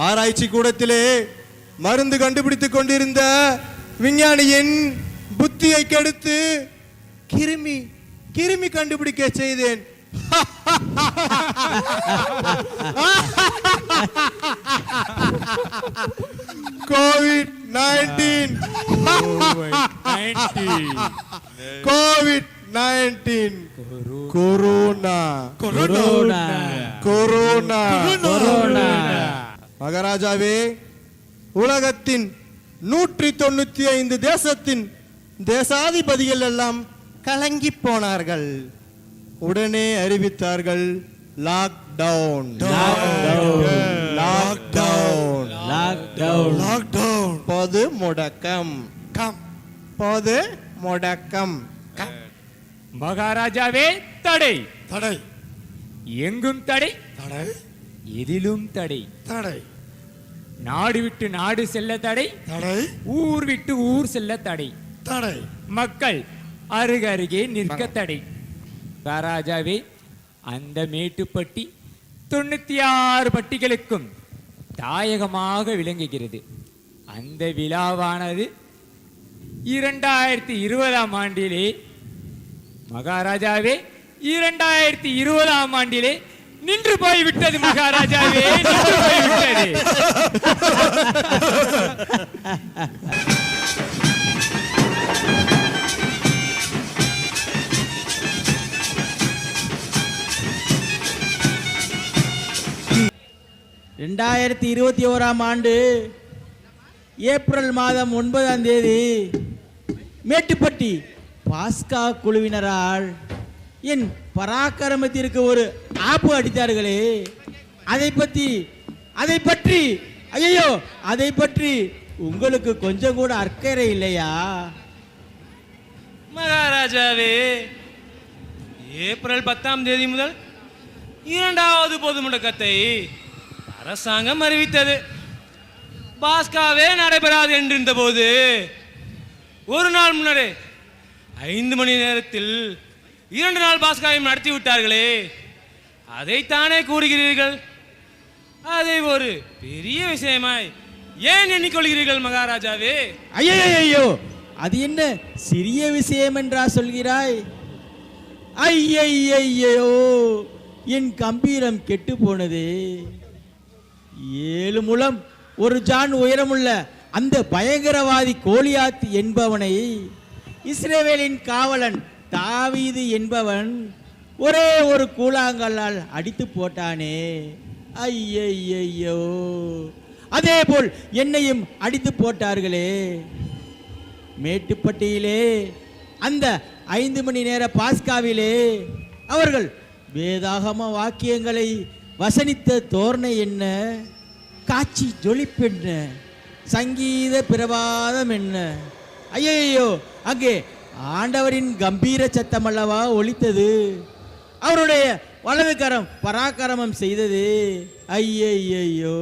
ஆராய்ச்சி கூடத்திலே மருந்து கண்டுபிடித்துக் கொண்டிருந்த விஞ்ஞானியின் புத்தியை கெடுத்து கிருமி கிருமி கண்டுபிடிக்க செய்தேன். Covid nineteen Covid nineteen corona corona corona corona மகாராஜாவே உலகத்தின் நூற்றி தொண்ணூத்தி ஐந்து தேசத்தின் தேசாதிபதிகள் எல்லாம் கலங்கி போனார்கள். உடனே அறிவித்தார்கள் லாக்டவுன் லாக்டவுன் லாக்டவுன் லாக்டவுன் பொது முடக்கம். கம் பொது முடக்கம். மகாராஜாவே தடை. தடை. எங்கும் தடை. தடை. எதிலும் தடை. தடை. நாடு விட்டு நாடு செல்ல தடை. தடை. ஊர் விட்டு ஊர் செல்ல தடை. தடை. மக்கள் அருகருகே நிற்க தடை. மகாராஜாவே அந்த மேட்டுப்பட்டி தொண்ணூத்தி ஆறு பட்டிகளுக்கும் தாயகமாக விளங்குகிறது. அந்த விழாவானது இரண்டாயிரத்தி இருபதாம் ஆண்டிலே மகாராஜாவே இரண்டாயிரத்தி இருபதாம் ஆண்டிலே நின்று போய்விட்டது மகாராஜாவே நின்று போய்விட்டது. ரெண்டாயிரத்தி இருபத்தி ஓராம் ஆண்டு ஏப்ரல் மாதம் ஒன்பதாம் தேதி மேட்டுப்பட்டி பாஸ்கா குழுவினரால் என் பராக்கிரமத்திற்கு ஒரு ஆப்பு அடித்தார்களே. அதை பற்றி அதை பற்றி ஐயோ அதை பற்றி உங்களுக்கு கொஞ்சம் கூட அக்கறை இல்லையா? மகாராஜாவே ஏப்ரல் பத்தாம் தேதி முதல் இரண்டாவது பொது முடக்கத்தை அரசாங்கம் அறிவித்தது. பாஸ்காவே நடைபெறாது என்றிருந்த போது ஒரு நாள் முன்னரே ஐந்து மணி நேரத்தில் இரண்டு நாள் பாஸ்காவையும் நடத்தி விட்டார்களே. அதைத்தானே கூறுகிறீர்கள்? அதை ஒரு பெரிய விஷயமாய் ஏன் எண்ணிக்கொள்கிறீர்கள் மகாராஜாவே? ஐயோ அது என்ன சிறிய விஷயம் என்றா சொல்கிறாய்? ஐயையோ என் கம்பீரம் கெட்டு போனது ஏழு முழம் ஒரு ஜான் உயரமுள்ள அந்த பயங்கரவாதி கோலியாத் என்பவனை இஸ்ரேவேலின் காவலன் தாவீது என்பவன் ஒரே ஒரு கூழாங்கல்லால் அடித்து போட்டானே. ஐயையோ அதே போல் என்னையும் அடித்து போட்டார்களே. மேட்டுப்பட்டியிலே அந்த ஐந்து மணி நேர பாஸ்காவிலே அவர்கள் வேதாகம வாக்கியங்களை வசனித்த தோரணை என்ன? காட்சி ஜொலிப்பென்ன சங்கீத பிரபாதம் என்ன? ஐயையோ அங்கே ஆண்டவரின் கம்பீர சத்தம் அல்லவா ஒலித்தது? அவருடைய வலது கரம் பராக்கிரமம் செய்தது. ஐயையோ